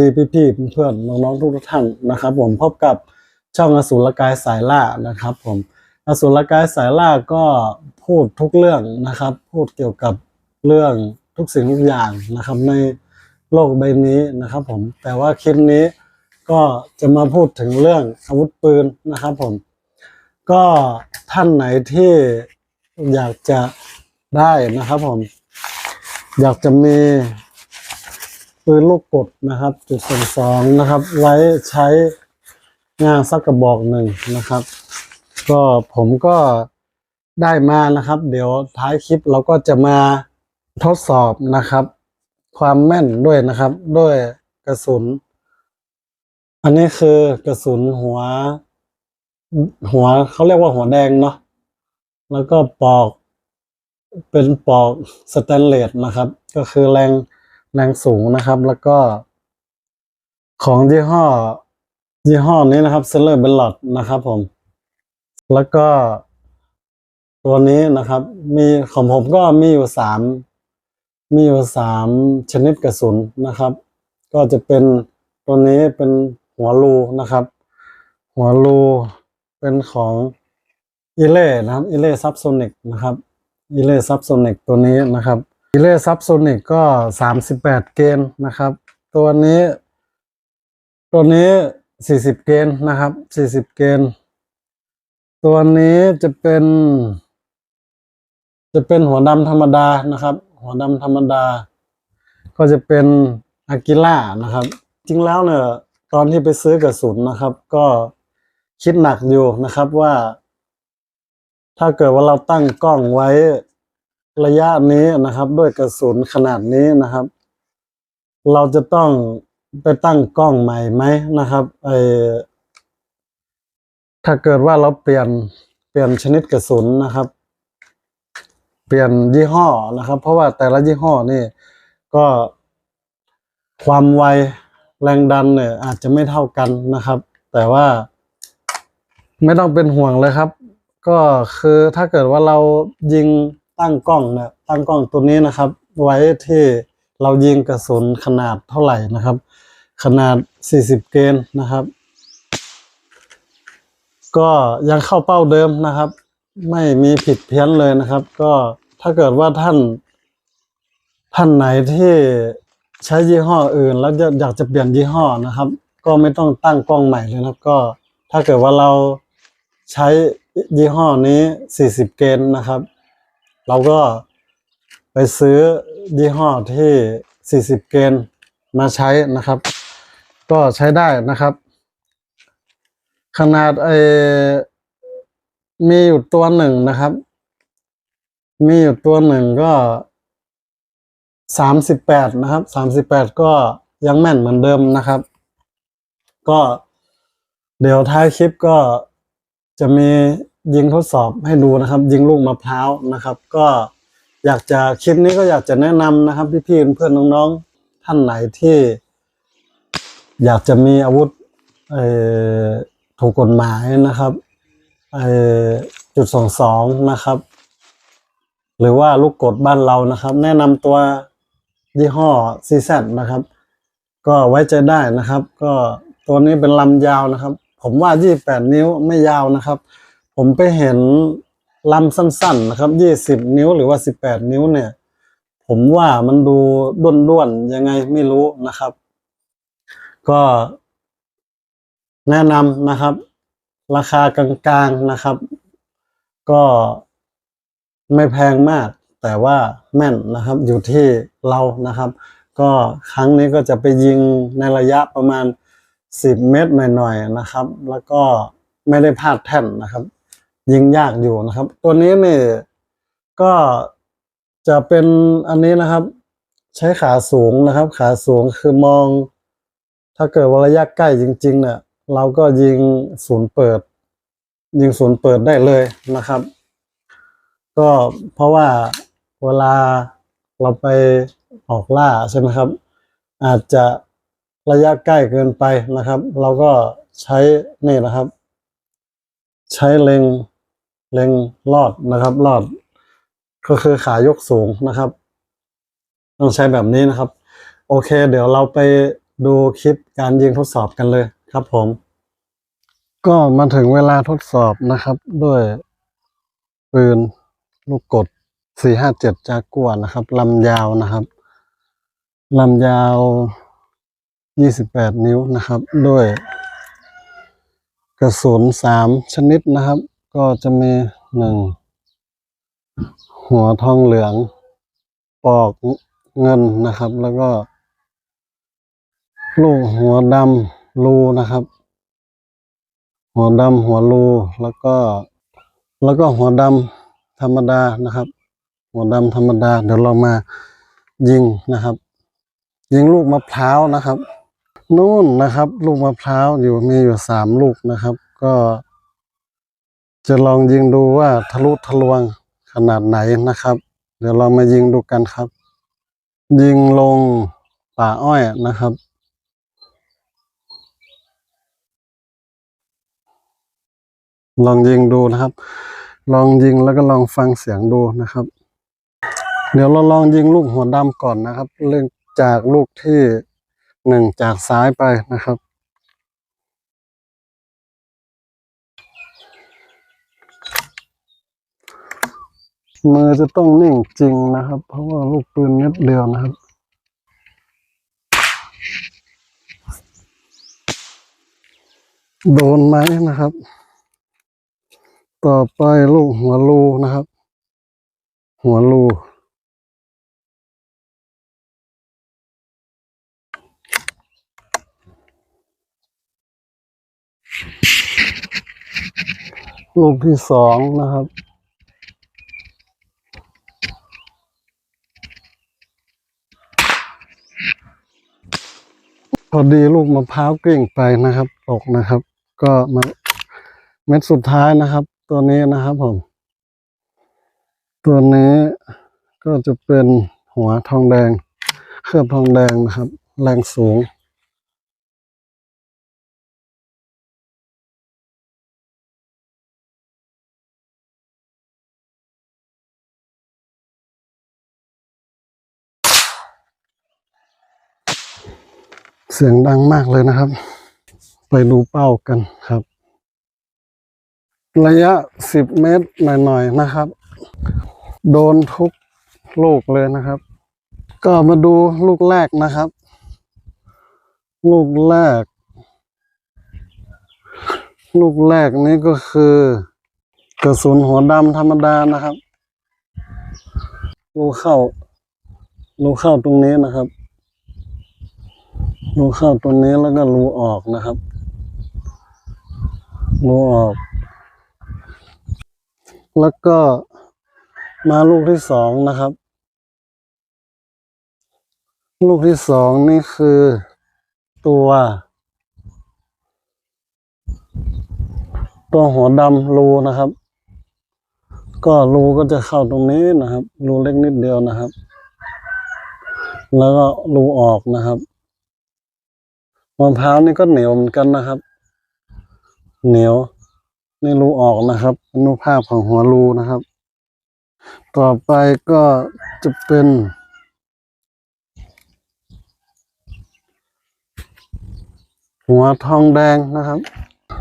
ดีพี่ๆเพื่อนๆน้องๆทุกท่านนะครับ ผมพบกับช่องอสูรกายสายล่านะครับ ผมอสูรกายสายล่าก็พูดทุกเรื่องนะครับ พูดเกี่ยวกับเรื่องทุกสิ่งทุกอย่างนะครับ ในโลกใบนี้นะครับ ผมแต่ว่าคลิปนี้ก็จะมาพูดถึงเรื่องอาวุธปืนนะครับ ผม ก็ท่านไหนที่อยากจะได้นะครับ ผม อยากจะมี ปืนลูกกดนะครับ จุดสองสองนะครับ ไว้ใช้งานสักกระบอกหนึ่งนะครับ ก็ผมก็ได้มานะครับ เดี๋ยวท้ายคลิปเราก็จะมาทดสอบนะครับ ความแม่นด้วยนะครับ ด้วยกระสุน อันนี้คือกระสุนหัว หัวเขาเรียกว่าหัวแดงเนาะแล้วก็ปอกเป็นปอกสแตนเลสนะครับ ก็คือแรง แรงสูงนะครับ แล้วก็ของยี่ห้อยี่ห้อนี้นะครับเซเลอร์เบลลอดนะครับผม แล้วก็ตัวนี้นะครับ มีของผมก็มีอยู่สามมีอยู่สามชนิดกระสุนนะครับ ก็จะเป็นตัวนี้เป็นหัวรูนะครับ หัวรูเป็นของอีเล่นะครับอีเล่ซับโซนิกนะครับอีเล่ซับโซนิกตัวนี้นะครับ อีเลซับโซนิกก็สามสิบแปดเกนนะครับ ตัวนี้ ตัวนี้สี่สิบเกนนะครับสี่สิบเกนตัวนี้จะเป็น จะเป็นหัวดำธรรมดานะครับ หัวดำธรรมดา ก็จะเป็นอากิล่านะครับ จริงแล้วเนี่ยตอนที่ไปซื้อกระสุนนะครับ ก็คิดหนักอยู่นะครับว่า ถ้าเกิดว่าเราตั้งกล้องไว้ ระยะนี้นะครับ ด้วยกระสุนขนาดนี้นะครับ เราจะต้องไปตั้งกล้องใหม่ไหมนะครับไอถ้าเกิดว่าเราเปลี่ยนเปลี่ยนชนิดกระสุนนะครับ เปลี่ยนยี่ห้อนะครับ เพราะว่าแต่ละยี่ห้อนี่ก็ความไวแรงดันเนี่ย อาจจะไม่เท่ากันนะครับ แต่ว่าไม่ต้องเป็นห่วงเลยครับ ก็คือถ้าเกิดว่าเรายิง ตั้งกล้องนี่ยตั้งกล้องตัวนี้นะครับ ไว้ที่เรายิงกระสุนขนาดเท่าไหร่นะครับ ขนาด 40 เกนนะครับ ก็ยังเข้าเป้าเดิมนะครับ ไม่มีผิดเพี้ยนเลยนะครับ ก็ถ้าเกิดว่าท่านท่านไหนที่ใช้ยี่ห้ออื่น แล้วอยากจะเปลี่ยนยี่ห้อนะครับ ก็ไม่ต้องตั้งกล้องใหม่เลยนะครับ ก็ถ้าเกิดว่าเราใช้ยี่ห้อนี้ 40 เกนนะครับ เราก็ไปซื้อยี่ห้อที่ 40 เกนมาใช้นะครับ ก็ใช้ได้นะครับ ขนาดเออมีอยู่ตัวหนึ่งนะครับ มีอยู่ตัวหนึ่งก็สามสิบแปดนะครับสามสิบแปดก็ยังแม่นเหมือนเดิมนะครับ ก็เดี๋ยวท้ายคลิปก็จะมี ยิงทดสอบให้ดูนะครับ ยิงลูกมะพร้าวนะครับ ก็อยากจะคลิปนี้ก็อยากจะแนะนำนะครับพี่ๆเพื่อนน้องๆท่านไหนที่ อยากจะมีอาวุธถูกกฎหมายนะครับจุดสองสองนะครับ หรือว่าลูกกดบ้านเรานะครับ แนะนำตัวยี่ห้อ CZ นะครับ ก็ไว้ใจได้นะครับ ก็ตัวนี้เป็นลำยาวนะครับ ผมว่า 28 นิ้วไม่ยาวนะครับ ผมไปเห็นลำสั้นๆนะครับ20นิ้วหรือว่า18นิ้วเนี่ย ผมว่ามันดูด้วนๆยังไงไม่รู้นะครับ ก็แนะนำนะครับ ราคากลางๆนะครับ ก็ไม่แพงมาก แต่ว่าแม่นนะครับอยู่ที่เรานะครับ ก็ครั้งนี้ก็จะไปยิงในระยะประมาณ 10 เมตรหน่อยๆนะครับ แล้วก็ไม่ได้พลาดแท่นนะครับ ยิงยากอยู่นะครับ ตัวนี้เนี่ยก็จะเป็นอันนี้นะครับ ใช้ขาสูงนะครับ ขาสูงคือมอง ถ้าเกิดว่าระยะใกล้จริง ๆ เนี่ย เราก็ยิงศูนย์เปิด ยิงศูนย์เปิดได้เลยนะครับ ก็เพราะว่าเวลาเราไปออกล่าใช่ไหมครับ อาจจะระยะใกล้เกินไปนะครับ เราก็ใช้นี่นะครับ ใช้เล็ง เล็งลอดนะครับลอด ก็คือขายกสูงนะครับ ต้องใช้แบบนี้นะครับ โอเค เดี๋ยวเราไปดูคลิปการยิงทดสอบกันเลยครับผม ก็มาถึงเวลาทดสอบนะครับ ด้วยปืนลูกกด 457 จากัวนะครับลำยาวนะครับลำยาว 28 นิ้วนะครับ ด้วยกระสุนสามชนิดนะครับ ก็จะมีหนึ่งหัวทองเหลือง ปอกเงินนะครับ แล้วก็ ลูกหัวดำรูนะครับ หัวดำหัวรูแล้วก็ แล้วก็หัวดำธรรมดานะครับ หัวดำธรรมดา เดี๋ยวเรามายิงนะครับ ยิงลูกมะพร้าวนะครับนู่นนะครับ ลูกมะพร้าวอยู่มีอยู่สามลูกนะครับ ก็ จะลองยิงดูว่าทะลุทะลวงขนาดไหนนะครับ เดี๋ยวเรามายิงดูกันครับ ยิงลงป่าอ้อยนะครับ ลองยิงดูนะครับ ลองยิงแล้วก็ลองฟังเสียงดูนะครับ เดี๋ยวเราลองยิงลูกหัวดำก่อนนะครับ เริ่มจากลูกที่หนึ่งจากซ้ายไปนะครับ มือจะต้องนิ่งจริงนะครับ เพราะว่าลูกปืนเม็ดเดียวนะครับ โดนไหมนะครับ ต่อไปลูกหัวรูนะครับ หัวรูลูกที่สองนะครับ อดีลูกมะพร้าวกลิ้งไปนะครับ ตกนะครับ ก็มาเม็ดสุดท้ายนะครับ ตัวนี้นะครับผม ตัวนี้ก็จะเป็นหัวทองแดง เคลือบทองแดงนะครับ แรงสูง เสียงดังมากเลยนะครับ ไปดูเป้ากันครับ ระยะสิบเมตรหน่อยๆนะครับ โดนทุกลูกเลยนะครับ ก็มาดูลูกแรกนะครับ ลูกแรก ลูกแรกนี้ก็คือกระสุนหัวดำธรรมดานะครับ ลูกเข้า ลูกเข้าตรงนี้นะครับ รูเข้าตรงนี้แล้วก็รูออกนะครับรูออก แล้วก็มาลูกที่สองนะครับ ลูกที่สองนี่คือตัวตัวหัวดำรูนะครับ ก็รูก็จะเข้าตรงนี้นะครับรูเล็กนิดเดียวนะครับ แล้วก็รูออกนะครับ มะพร้าวนี่ก็เหนียวเหมือนกันนะครับ เหนียวในรูออกนะครับอนุภาพของหัวรูนะครับ ต่อไปก็จะเป็นหัวทองแดงนะครับ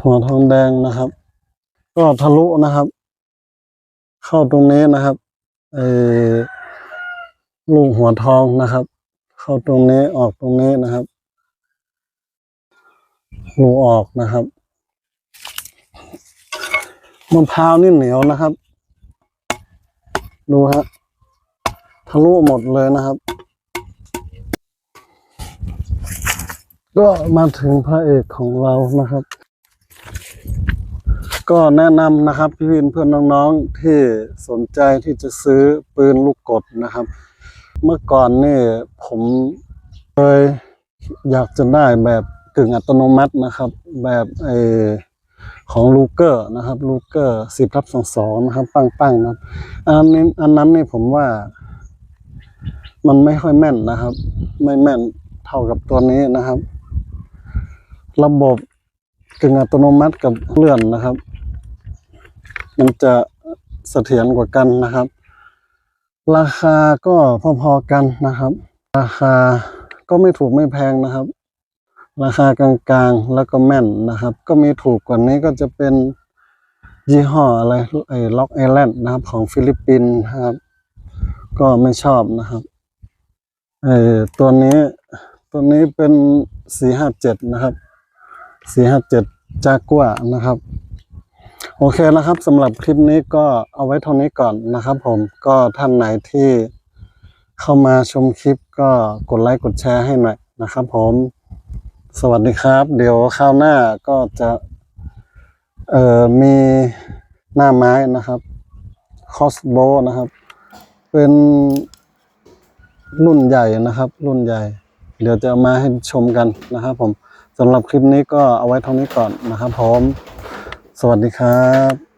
หัวทองแดงนะครับ ก็ทะลุนะครับ เข้าตรงนี้นะครับเออลูกหัวทองนะครับ เข้าตรงนี้ออกตรงนี้นะครับ รูออกนะครับมะพร้าวนี่เหนียวนะครับ ดูฮะทะลุหมดเลยนะครับ ก็มาถึงพระเอกของเรานะครับ ก็แนะนำนะครับพี่วินเพื่อนน้องๆที่สนใจที่จะซื้อปืนลูกกดนะครับ เมื่อก่อนนี่ผมเคยอยากจะได้แบบ กึ่งอัตโนมัตินะครับ แบบไอของลูเกอร์นะครับลูเกอร์สิบทับสองสองนะครับปั้งๆนะครับอันนี้อันนั้นนี่ผมว่า มันไม่ค่อยแม่นนะครับ ไม่แม่นเท่ากับตัวนี้นะครับ ระบบกึ่งอัตโนมัติกับเลื่อนนะครับ มันจะเสถียรกว่ากันนะครับ ราคาก็พอๆกันนะครับ ราคาก็ไม่ถูกไม่แพงนะครับ ราคากลางๆแล้วก็แม่นนะครับ ก็มีถูกกว่านี้ก็จะเป็นยี่ห้ออะไรไอ้ล็อกไอแลนด์นะครับของฟิลิปปินส์นะครับ ก็ไม่ชอบนะครับไอ้ตัวนี้ตัวนี้เป็นสี่ห้าเจ็ดนะครับสี่ห้าเจ็ดจากัวนะครับโอเคนะครับสำหรับคลิปนี้ก็เอาไว้เท่านี้ก่อนนะครับผมก็ท่านไหนที่เข้ามาชมคลิปก็กดไลค์กดแชร์ให้หน่อยนะครับผม สวัสดีครับ เดี๋ยวคราวหน้าก็จะเอ่อมีหน้าไม้นะครับคอสโบนะครับ เป็นรุ่นใหญ่นะครับ รุ่นใหญ่ เดี๋ยวจะมาให้ชมกันนะครับ ผมสำหรับคลิปนี้ก็เอาไว้เท่านี้ก่อนนะครับผม สวัสดีครับ